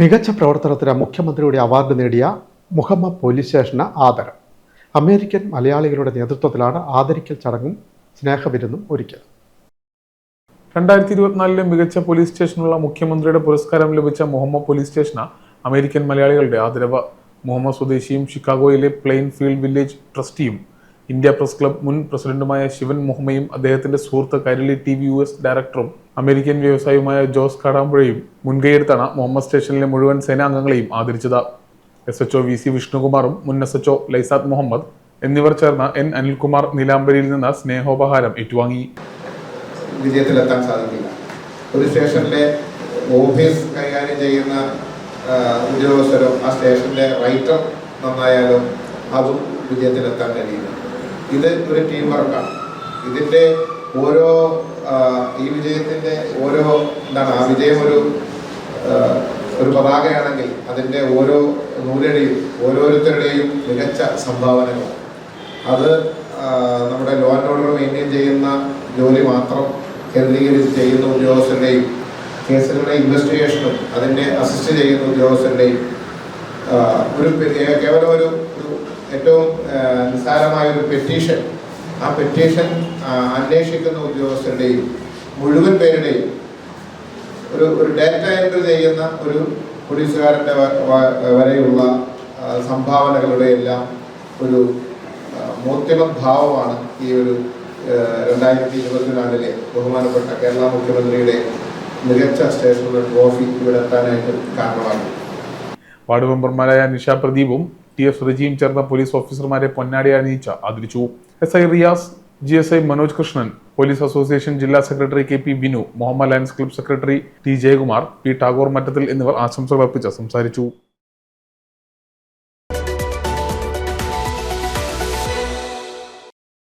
മികച്ച പ്രവർത്തനത്തിന് മുഖ്യമന്ത്രിയുടെ അവാർഡ് നേടിയ മുഹമ്മദ് പോലീസ് സ്റ്റേഷന് ആദരം. അമേരിക്കൻ മലയാളികളുടെ നേതൃത്വത്തിലാണ് ആദരിക്കൽ ചടങ്ങും സ്നേഹവിരുന്നും ഒരുക്കിയത്. രണ്ടായിരത്തി ഇരുപത്തിനാലിലെ മികച്ച പോലീസ് സ്റ്റേഷനുള്ള മുഖ്യമന്ത്രിയുടെ പുരസ്കാരം ലഭിച്ച മുഹമ്മദ് പോലീസ് സ്റ്റേഷന് അമേരിക്കൻ മലയാളികളുടെ ആദരവ്. മുഹമ്മദ് സ്വദേശിയും ഷിക്കാഗോയിലെ plain field village ട്രസ്റ്റിയും India press club മുൻ പ്രസിഡന്റുമായ ശിവൻ മുഹമ്മയും അദ്ദേഹത്തിന്റെ സുഹൃത്ത് Kairali TV V U S ഡയറക്ടറും അമേരിക്കൻ വ്യവസായിയുമായ ജോസ് കാടാമ്പുഴയും മുൻകൈയെടുത്താണ് മുഹമ്മദ് സ്റ്റേഷനിലെ മുഴുവൻ സേനാംഗങ്ങളെയും ആദരിച്ചത്. S H O V C വിഷ്ണുകുമാറും മുൻ S H O Laisad Muhammad എന്നിവർ ചേർന്ന എൻ അനിൽകുമാർ നീലാംബരിയിൽ നിന്ന് സ്നേഹോപഹാരം ഏറ്റുവാങ്ങി. വിജയത്തിലെത്താൻ സാധിക്കില്ല. ഒരു സ്റ്റേഷനിലെ ഓഫീസ് കൈകാര്യം ചെയ്യുന്ന ഉദ്യോഗസ്ഥരോ ആ സ്റ്റേഷനിലെ റൈറ്റർ നന്നായാലും അതും വിജയത്തിലെത്താൻ കഴിയില്ല. ഇത് ഒരു ടീം വർക്കാണ് ഇതിന്റെ ഓരോ ഈ വിജയത്തിന്റെ ഓരോ എന്താണ് ആ വിജയം ഒരു ഒരു പതാകയാണെങ്കിൽ അതിന്റെ ഓരോ നൂലടിയും ഓരോരുത്തരുടെയും മികച്ച സംഭാവനകൾ. അത് നമ്മുടെ ലോ ആൻഡ് ഓർഡർ മെയിന്റെയിൻ ചെയ്യുന്ന ജോലി മാത്രം കേന്ദ്രീകരിച്ച് ചെയ്യുന്ന ഉദ്യോഗസ്ഥരുടെയും കേസുകളുടെ ഇൻവെസ്റ്റിഗേഷനും അതിനെ അസിസ്റ്റ് ചെയ്യുന്ന ഉദ്യോഗസ്ഥരുടെയും ഒരു കേവലം ഒരു ഏറ്റവും നിസ്സാരമായ ഒരു പെറ്റീഷൻ ആ പെറ്റീഷൻ അന്വേഷിക്കുന്ന ഉദ്യോഗസ്ഥരുടെയും മുഴുവൻ പേരുടെയും ഒരു ഒരു ഡാറ്റ എൻട്രി ചെയ്യുന്ന ഒരു പോലീസുകാരന്റെ വരെയുള്ള സംഭാവനകളുടെ എല്ലാം ഒരു മൂർത്തിമത് ഭാവമാണ് ഈ ഒരു രണ്ടായിരത്തി ഇരുപത്തിനാലിലെ ബഹുമാനപ്പെട്ട കേരള മുഖ്യമന്ത്രിയുടെ മികച്ച സ്റ്റേഷനുകൾ ട്രോഫി ഇവിടെ എത്താനായിട്ട് കാരണമാകും. വാർഡ് മെമ്പർമാരായ നിഷ പ്രദീപും ടി എഫ് റജിയും ചേർന്ന പോലീസ് ഓഫീസർമാരെ പൊന്നാടി അണിയിച്ച ആദരിച്ചു S I Riyas G S I Manoj Krishnan police association ജില്ലാ secretary K P Binu Muhammad lions club secretary T Jayakumar P Tagore Mattathil എന്നിവർ ആശംസകൾ അർപ്പിച്ച് സംസാരിച്ചു.